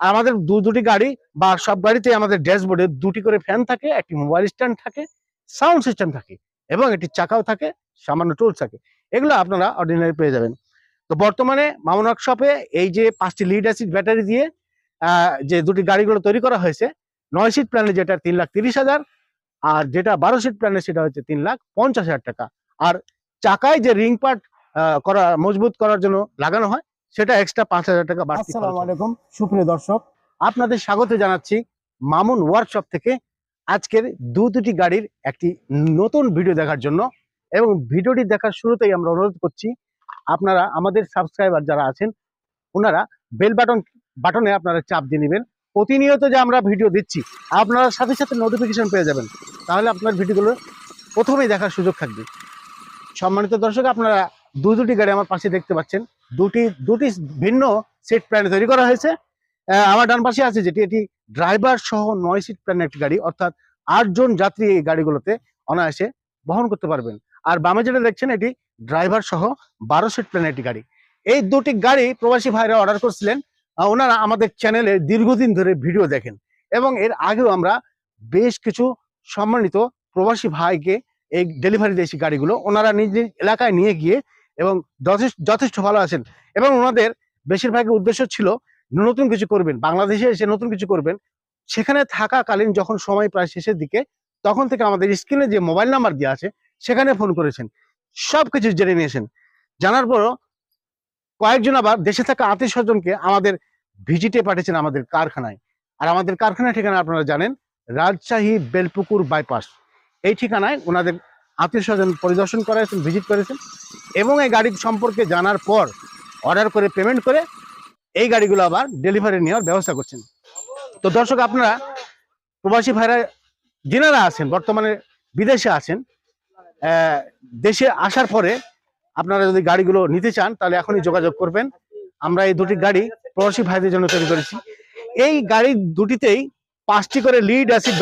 আর আমাদের দু দুটি গাড়ি বা সব গাড়িতে আমাদের ড্যাশবোর্ডে দুটি করে ফ্যান থাকে, একটি মোবাইল স্ট্যান্ড থাকে, সাউন্ড সিস্টেম থাকে এবং একটি চাকাও থাকে, সামান্য টুলস থাকে। এগুলো আপনারা অর্ডিনারি পেয়ে যাবেন। তো বর্তমানে মামুন ওয়ার্কশপে এই যে পাঁচটি লিড অ্যাসিড ব্যাটারি দিয়ে যে দুটি গাড়িগুলো তৈরি করা হয়েছে, নয় সিট প্ল্যানে যেটা তিন লাখ তিরিশ হাজার, আর যেটা বারো সিট প্ল্যানে সেটা হচ্ছে তিন লাখ পঞ্চাশ হাজার টাকা। আর চাকায় যে রিং পার্ট করা, মজবুত করার জন্য লাগানো হয় সেটা এক্সট্রা পাঁচ হাজার টাকা বাড়তি আসসালামু আলাইকুম সুপ্রিয় দর্শক আপনাদের স্বাগত জানাচ্ছি মামুন ওয়ার্কশপ থেকে আজকের দু দুটি গাড়ির একটি নতুন ভিডিও দেখার জন্য এবং ভিডিওটি দেখার শুরুতেই আমরা অনুরোধ করছি আপনারা আমাদের সাবস্ক্রাইবার যারা আছেন ওনারা বেল বাটন বাটনে আপনারা চাপ দিয়ে নেবেন। প্রতিনিয়ত যে আমরা ভিডিও দিচ্ছি আপনারা সাথে সাথে নোটিফিকেশন পেয়ে যাবেন। তাহলে আপনার ভিডিওগুলো প্রথমেই দেখার সুযোগ থাকবে। সম্মানিত দর্শক আপনারা দু দুটি গাড়ি আমার পাশে দেখতে পাচ্ছেন। দুটি দুটি ভিন্ন সিট প্ল্যানে তৈরি করা হয়েছে। আমার ডান পাশে আছে যেটি, এটি ড্রাইভার সহ নয় সিট প্ল্যানের একটি গাড়ি, অর্থাৎ আটজন যাত্রী এই গাড়িগুলোতে অনায়াসে বহন করতে পারবেন। আর বামে যেটা দেখছেন, এটি ড্রাইভার সহ বারো সিট প্ল্যানের একটি গাড়ি। এই দুটি গাড়ি প্রবাসী ভাইরা অর্ডার করছিলেন ওনারা আমাদের চ্যানেলে দীর্ঘদিন ধরে ভিডিও দেখেন। এবং এর আগেও আমরা বেশ কিছু সম্মানিত প্রবাসী ভাইকে এই ডেলিভারি দিয়েছি গাড়িগুলো ওনারা নিজ নিজ এলাকায় নিয়ে গিয়ে এবং যথেষ্ট যথেষ্ট ভালো আছেন। এবং ওনাদের বেশিরভাগের উদ্দেশ্য ছিল নতুন কিছু করবেন, বাংলাদেশে এসে নতুন কিছু করবেন। সেখানে থাকাকালীন যখন সময় প্রায় শেষের দিকে, তখন থেকে আমাদের স্ক্রিনে যে মোবাইল নাম্বার দেওয়া আছে, সেখানে ফোন করেছেন। সব কিছু জেনে নিয়েছেন। জানার পরও কয়েকজন আবার দেশে থাকা আত্মীয় স্বজনকে আমাদের ভিজিটে পাঠিয়েছেন আমাদের কারখানায়। আর আমাদের কারখানার ঠিকানা আপনারা জানেন, রাজশাহী বেলপুকুর বাইপাস। এই ঠিকানায় ওনাদের আত্মীয় স্বজন পরিদর্শন করেছেন ভিজিট করেছেন এবং এই গাড়ি সম্পর্কে জানার পর অর্ডার করে পেমেন্ট করে এই গাড়িগুলো আবার ডেলিভারি নেওয়ার ব্যবস্থা করছেন। তো দর্শক, আপনারা প্রবাসী ভাইরা যিনারা আছেন, বর্তমানে বিদেশে আছেন দেশে আসার পরে আপনারা যদি গাড়িগুলো নিতে চান, তাহলে এখনই যোগাযোগ করবেন। আমরা এই দুটি গাড়ি প্রবাসী ভাইদের জন্য তৈরি করেছি। এই গাড়ি দুটিতেই পাঁচটি করে লিড অ্যাসিড